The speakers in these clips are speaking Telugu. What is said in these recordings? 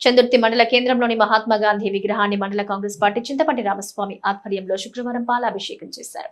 చందుర్తి మండల కేంద్రంలోని మహాత్మా గాంధీ విగ్రహాన్ని మండల కాంగ్రెస్ పార్టీ చింతపండి రామస్వామి ఆధ్వర్యంలో శుక్రవారం పాలాభిషేకం చేశారు.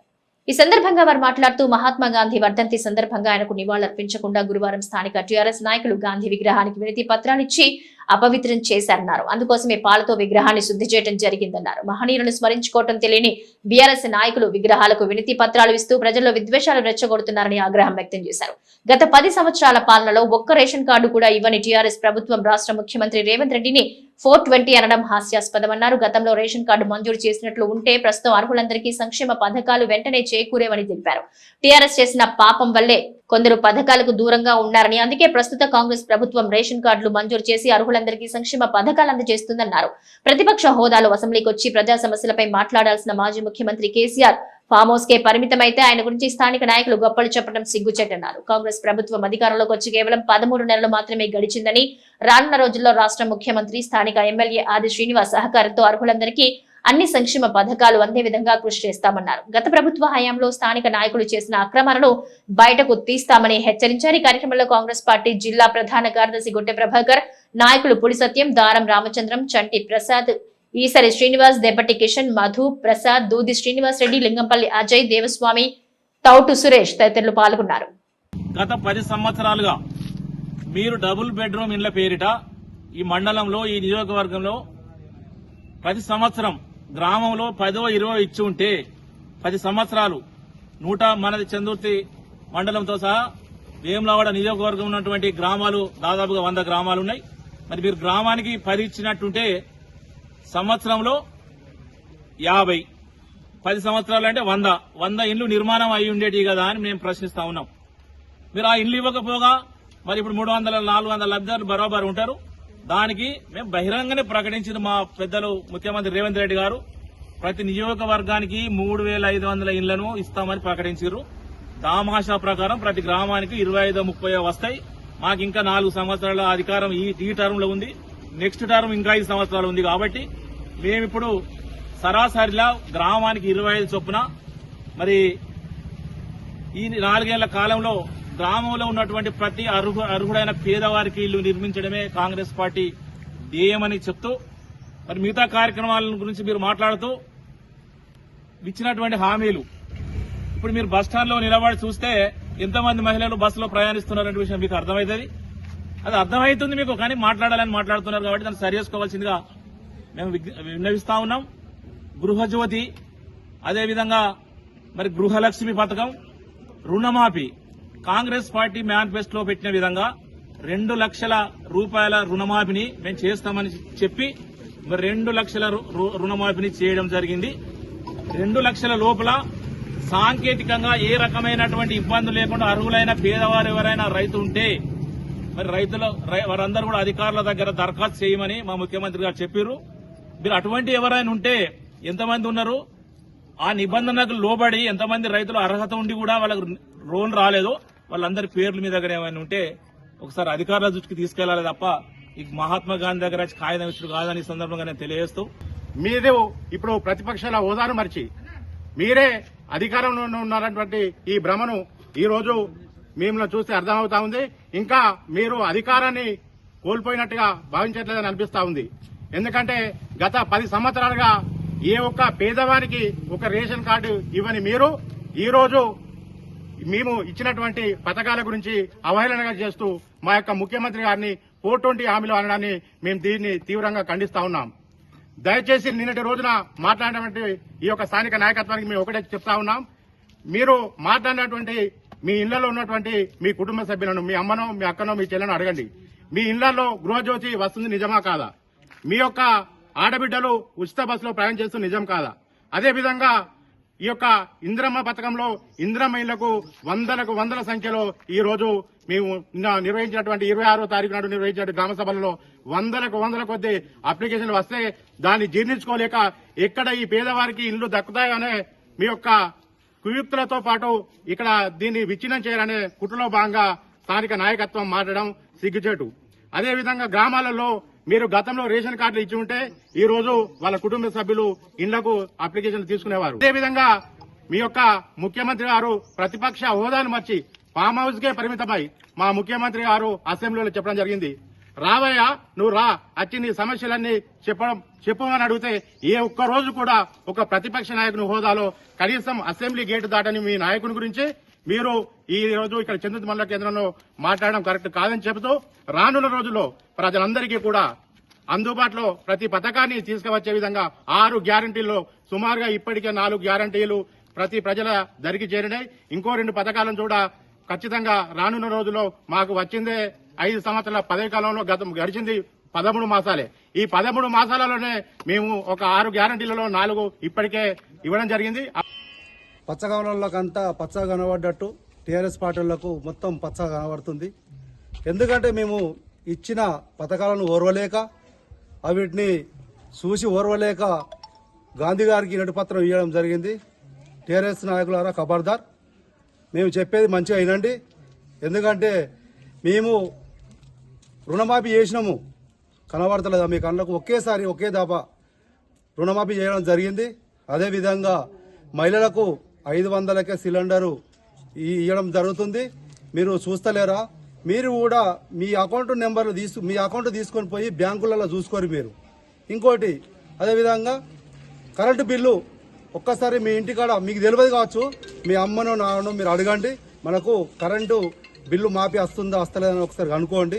ఈ సందర్భంగా వారు మాట్లాడుతూ మహాత్మా గాంధీ వర్ధంతి సందర్భంగా ఆయనకు నివాళులర్పించకుండా గురువారం స్థానిక టీఆర్ఎస్ నాయకులు గాంధీ విగ్రహానికి వినతి పత్రాలిచ్చి అపవిత్రం చేశారన్నారు. అందుకోసమే పాలతో విగ్రహాన్ని శుద్ధి చేయడం జరిగిందన్నారు. మహనీయులను స్మరించుకోవటం తెలియని బీఆర్ఎస్ నాయకులు విగ్రహాలకు వినతి పత్రాలు ఇస్తూ ప్రజల్లో విద్వేషాలు రెచ్చగొడుతున్నారని ఆగ్రహం వ్యక్తం చేశారు. గత పది సంవత్సరాల పాలనలో ఒక్క రేషన్ కార్డు కూడా ఇవ్వని టీఆర్ఎస్ ప్రభుత్వం రాష్ట్ర ముఖ్యమంత్రి రేవంత్ రెడ్డిని ఫోర్ ట్వంటీ అనడం హాస్యాస్పదమన్నారు. గతంలో రేషన్ కార్డు మంజూరు చేసినట్లు ఉంటే ప్రస్తుతం అర్హులందరికీ సంక్షేమ పథకాలు వెంటనే చేకూరేవని తెలిపారు. టీఆర్ఎస్ చేసిన పాపం వల్లే కొందరు పథకాలకు దూరంగా ఉన్నారని అందుకే ప్రస్తుత కాంగ్రెస్ ప్రభుత్వం రేషన్ కార్డులు మంజూరు చేసి అర్హులందరికీ సంక్షేమ పథకాలు అందజేస్తుందన్నారు. ప్రతిపక్ష హోదాలో అసెంబ్లీకి వచ్చి ప్రజా సమస్యలపై మాట్లాడాల్సిన మాజీ ముఖ్యమంత్రి కేసీఆర్ ఫామ్ హౌస్ కే పరిమితమైతే ఆయన గురించి స్థానిక నాయకులు గొప్పలు చెప్పడం సిగ్గుచెట్టన్నారు కాంగ్రెస్ ప్రభుత్వం అధికారంలోకి వచ్చి కేవలం పదమూడు నెలలు మాత్రమే గడిచిందని రానున్న రోజుల్లో రాష్ట్ర ముఖ్యమంత్రి స్థానిక ఎమ్మెల్యే ఆది శ్రీనివాస్ సహకారంతో అర్హులందరికీ అన్ని సంక్షేమ పథకాలు అందే విధంగా కృషి చేస్తామన్నారు. గత ప్రభుత్వ హయాంలో స్థానిక నాయకులు చేసిన అక్రమాలను బయటకు తీస్తామని హెచ్చరించారు. ఈ కార్యక్రమంలో కాంగ్రెస్ పార్టీ జిల్లా ప్రధాన కార్యదర్శి గుట్టె ప్రభాకర్ నాయకులు పులి సత్యం దారం రామచంద్రం చంటి ప్రసాద్ ఈసరి శ్రీనివాస్ దెబ్బటి కిషన్ మధు ప్రసాద్ దూది శ్రీనివాస్ రెడ్డి లింగంపల్లి అజయ్ దేవస్వామి తౌటు సురేష్ తదితరులు పాల్గొన్నారు. గత పది సంవత్సరాలుగా మీరు డబుల్ బెడ్రూమ్ ఇండ్ల పేరిట ఈ మండలంలో ఈ నియోజకవర్గంలో ప్రతి సంవత్సరం గ్రామంలో పదో ఇరవై ఇచ్చి ఉంటే పది సంవత్సరాలు నూట మనది చందుర్తి మండలంతో సహా వేములవాడ నియోజకవర్గం ఉన్నటువంటి గ్రామాలు దాదాపుగా వంద గ్రామాలు ఉన్నాయి. మరి మీరు గ్రామానికి పది ఇచ్చినట్టుంటే సంవత్సరంలో యాభై. పది సంవత్సరాలు అంటే వంద. వంద ఇండ్లు నిర్మాణం అయి ఉండేటి కదా అని మేము ప్రశ్నిస్తా ఉన్నాం. మీరు ఆ ఇండ్లు ఇవ్వకపోగా మరి ఇప్పుడు మూడు వందల నాలుగు వందల లబ్ధిదారులు బరోబర్ ఉంటారు. దానికి మేము బహిరంగనే ప్రకటించిన మా పెద్దలు ముఖ్యమంత్రి రేవంత్ రెడ్డి గారు. ప్రతి నియోజకవర్గానికి మూడు వేల ఐదు వందల ఇళ్ళను ఇస్తామని ప్రకటించారు. దామాషా ప్రకారం ప్రతి గ్రామానికి ఇరవై ఐదు ముప్పై వస్తాయి. మాకు ఇంకా నాలుగు సంవత్సరాల అధికారం ఈ ఈ టర్మ్లో ఉంది. నెక్స్ట్ టర్మ్ ఇంకా ఐదు సంవత్సరాలు ఉంది కాబట్టి మేమిప్పుడు సరాసరిలా గ్రామానికి ఇరవై ఐదు చొప్పున మరి ఈ నాలుగేళ్ళ కాలంలో గ్రామంలో ఉన్నటువంటి ప్రతి అర్హు అర్హుడైన పేదవారికి ఇల్లు నిర్మించడమే కాంగ్రెస్ పార్టీ ధ్యేయమని చెప్తూ మరి మిగతా కార్యక్రమాల గురించి మీరు మాట్లాడుతూ ఇచ్చినటువంటి హామీలు. ఇప్పుడు మీరు బస్ నిలబడి చూస్తే ఎంతమంది మహిళలు బస్సులో ప్రయాణిస్తున్నారనే విషయం మీకు అర్థమవుతుంది. అది అర్థమవుతుంది మీకు కానీ మాట్లాడాలని మాట్లాడుతున్నారు కాబట్టి దాన్ని సరి చేసుకోవాల్సిందిగా మేము విన్నవిస్తా ఉన్నాం. గృహజ్యోతి అదేవిధంగా మరి గృహలక్ష్మి పథకం రుణమాఫీ కాంగ్రెస్ పార్టీ మేనిఫెస్టోలో పెట్టిన విధంగా రెండు లక్షల రూపాయల రుణమాఫీని మేము చేస్తామని చెప్పి మరి రెండు లక్షల రు- రు- రుణమాఫీని చేయడం జరిగింది. రెండు లక్షల లోపల సాంకేతికంగా ఏ రకమైనటువంటి ఇబ్బందులు లేకుండా అర్హులైన పేదవారు ఎవరైనా రైతు ఉంటే మరి రైతుల రై- వారందరూ కూడా అధికారుల దగ్గర దరఖాస్తు చేయమని మా ముఖ్యమంత్రి గారు చెప్పారు మీరు అటువంటి ఎవరైనా ఉంటే ఎంతమంది ఉన్నారు? ఆ నిబంధనలకు లోబడి ఎంతమంది రైతులు అర్హత ఉండి కూడా వాళ్ళకు లోన్ రాలేదు. వాళ్ళందరి పేర్లు మీ దగ్గర ఏమైనా ఉంటే ఒకసారి అధికారుల దృష్టికి తీసుకెళ్ళాలి తప్ప ఈ మహాత్మా గాంధీ దగ్గర కాగితం ఇచ్చుడు కాదని ఈ సందర్భంగా నేను తెలియజేస్తూ మీరు ఇప్పుడు ప్రతిపక్షాల హోదాను మరిచి మీరే అధికారంలో ఉన్నటువంటి ఈ భ్రమను ఈ రోజు మిమ్మల్ని చూస్తే అర్థమవుతా ఉంది. ఇంకా మీరు అధికారాన్ని కోల్పోయినట్టుగా భావించట్లేదని అనిపిస్తా ఉంది. ఎందుకంటే గత పది సంవత్సరాలుగా ఏ ఒక్క పేదవానికి ఒక రేషన్ కార్డు ఇవ్వని మీరు ఈ రోజు మేము ఇచ్చినటువంటి పథకాల గురించి అవహేళనగా చేస్తూ మా యొక్క ముఖ్యమంత్రి గారిని ఫోర్ ట్వంటీ హామీలు అనడాన్ని మేము దీన్ని తీవ్రంగా ఖండిస్తా ఉన్నాం. దయచేసి నిన్నటి రోజున మాట్లాడినటువంటి ఈ యొక్క స్థానిక నాయకత్వానికి మేము ఒకటే చెప్తా ఉన్నాం. మీరు మాట్లాడినటువంటి మీ ఇళ్ళలో ఉన్నటువంటి మీ కుటుంబ సభ్యులను మీ అమ్మనో మీ అక్కనో మీ చెల్లెనో అడగండి. మీ ఇళ్ళలో గృహజ్యోతి వస్తుంది నిజమా కాదా? మీ యొక్క ఆడబిడ్డలు ఉచిత బస్సులో ప్రయాణం చేస్తూ నిజం కాదా? అదేవిధంగా ఈ యొక్క ఇంద్రమ్మ పథకంలో ఇంద్రమ్మ ఇళ్ళకు వందలకు వందల సంఖ్యలో ఈ రోజు మేము నిర్వహించినటువంటి ఇరవై ఆరో తారీఖు నాడు నిర్వహించిన గ్రామ సభలలో వందలకు వందల కొద్ది అప్లికేషన్లు వస్తే దాన్ని జీర్ణించుకోలేక ఎక్కడ ఈ పేదవారికి ఇల్లు దక్కుతాయనే మీ యొక్క కుయుక్తులతో పాటు ఇక్కడ దీన్ని విచ్ఛిన్నం చేయాలనే కుట్రలో భాగంగా స్థానిక నాయకత్వం మారడం సిగ్గుచేటు. అదేవిధంగా గ్రామాలలో మీరు గతంలో రేషన్ కార్డులు ఇచ్చి ఉంటే ఈ రోజు వాళ్ళ కుటుంబ సభ్యులు ఇళ్ళకు అప్లికేషన్ తీసుకునేవారు. అదేవిధంగా మీ యొక్క ముఖ్యమంత్రి గారు ప్రతిపక్ష హోదాను మర్చి ఫామ్ హౌస్ కే పరిమితమై మా ముఖ్యమంత్రి గారు అసెంబ్లీలో చెప్పడం జరిగింది. రావయ్యా నువ్వు రా అచ్చి నీ సమస్యలన్నీ చెప్పడం చెప్పమని అడిగితే ఏ ఒక్క రోజు కూడా ఒక ప్రతిపక్ష నాయకుని హోదాలో కనీసం అసెంబ్లీ గేటు దాటని మీ నాయకుని గురించి మీరు ఈ రోజు ఇక్కడ చంద్రుతి మండల కేంద్రంలో మాట్లాడడం కరెక్ట్ కాదని చెబుతూ రానున్న రోజుల్లో ప్రజలందరికీ కూడా అందుబాటులో ప్రతి పథకాన్ని తీసుకువచ్చే విధంగా ఆరు గ్యారంటీల్లో సుమారుగా ఇప్పటికే నాలుగు గ్యారంటీలు ప్రతి ప్రజల దరికి చేరినాయి. ఇంకో రెండు పథకాలను కూడా ఖచ్చితంగా రానున్న రోజుల్లో మాకు వచ్చిందే ఐదు సంవత్సరాల పదవి కాలంలో గతం గడిచింది పదమూడు మాసాలే. ఈ పదమూడు మాసాలలోనే మేము ఒక ఆరు గ్యారంటీలలో నాలుగు ఇప్పటికే ఇవ్వడం జరిగింది. పచ్చగవనంలోకంతా పచ్చగా కనబడ్డట్టు టీఆర్ఎస్ పార్టీలకు మొత్తం పచ్చగా కనబడుతుంది. ఎందుకంటే మేము ఇచ్చిన పథకాలను ఓర్వలేక అవిటిని చూసి ఓర్వలేక గాంధీ గారికి నడిపత్రం ఇవ్వడం జరిగింది. టీఆర్ఎస్ నాయకులారా ఖబర్దార్ మేము చెప్పేది మంచిగా అయినండి ఎందుకంటే మేము రుణమాఫీ చేసినాము. కనబడతలేదా మీ కళ్ళకు? ఒకేసారి ఒకే దాపా రుణమాఫీ చేయడం జరిగింది. అదేవిధంగా మహిళలకు ఐదు వందలకే సిలిండరు ఇవ్వడం జరుగుతుంది. మీరు చూస్తలేరా? మీరు కూడా మీ అకౌంట్ నెంబర్లు తీసు మీ అకౌంట్ తీసుకొని పోయి బ్యాంకులలో చూసుకోరు మీరు. ఇంకోటి అదేవిధంగా కరెంటు బిల్లు ఒక్కసారి మీ ఇంటికాడ మీకు తెలియదు కావచ్చు. మీ అమ్మను నాన్నను మీరు అడగండి. మనకు కరెంటు బిల్లు మాపి వస్తుందా వస్తలేదని ఒకసారి కనుక్కోండి.